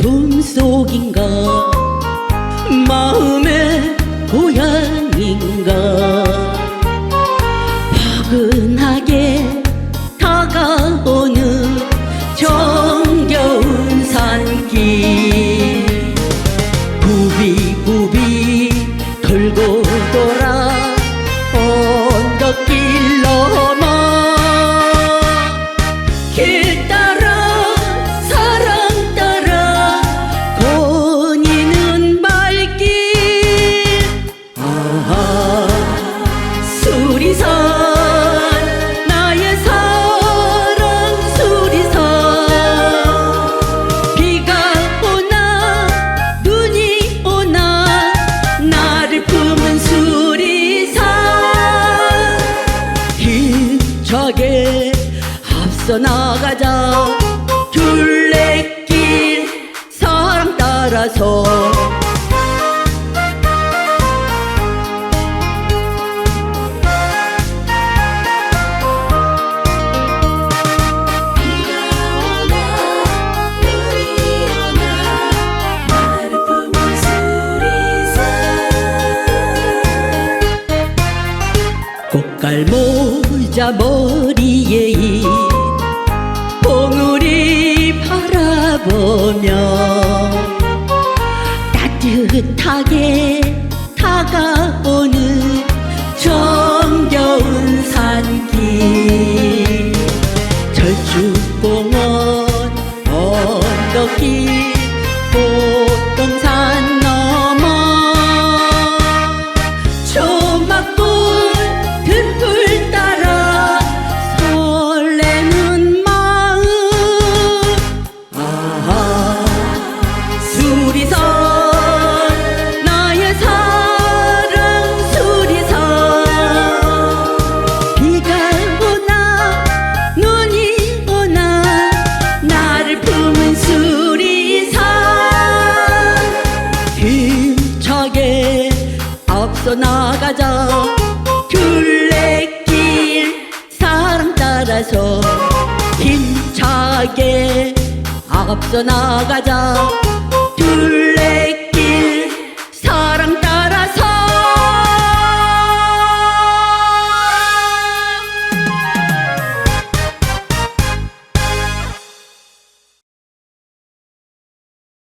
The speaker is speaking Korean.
품속인가? 마음의 고향인가? 화근하게 다가오는 정겨운 산길. 구비구비 돌고 돌아 앞서 나가자. 둘레길 사랑 따라서. 꽃갈 모자 머 바라보며 따뜻하게 다가오는 정겨운 산길. 절축공원 언덕길 꽃동산 넘어 초막골 앞서 나가자. 둘레길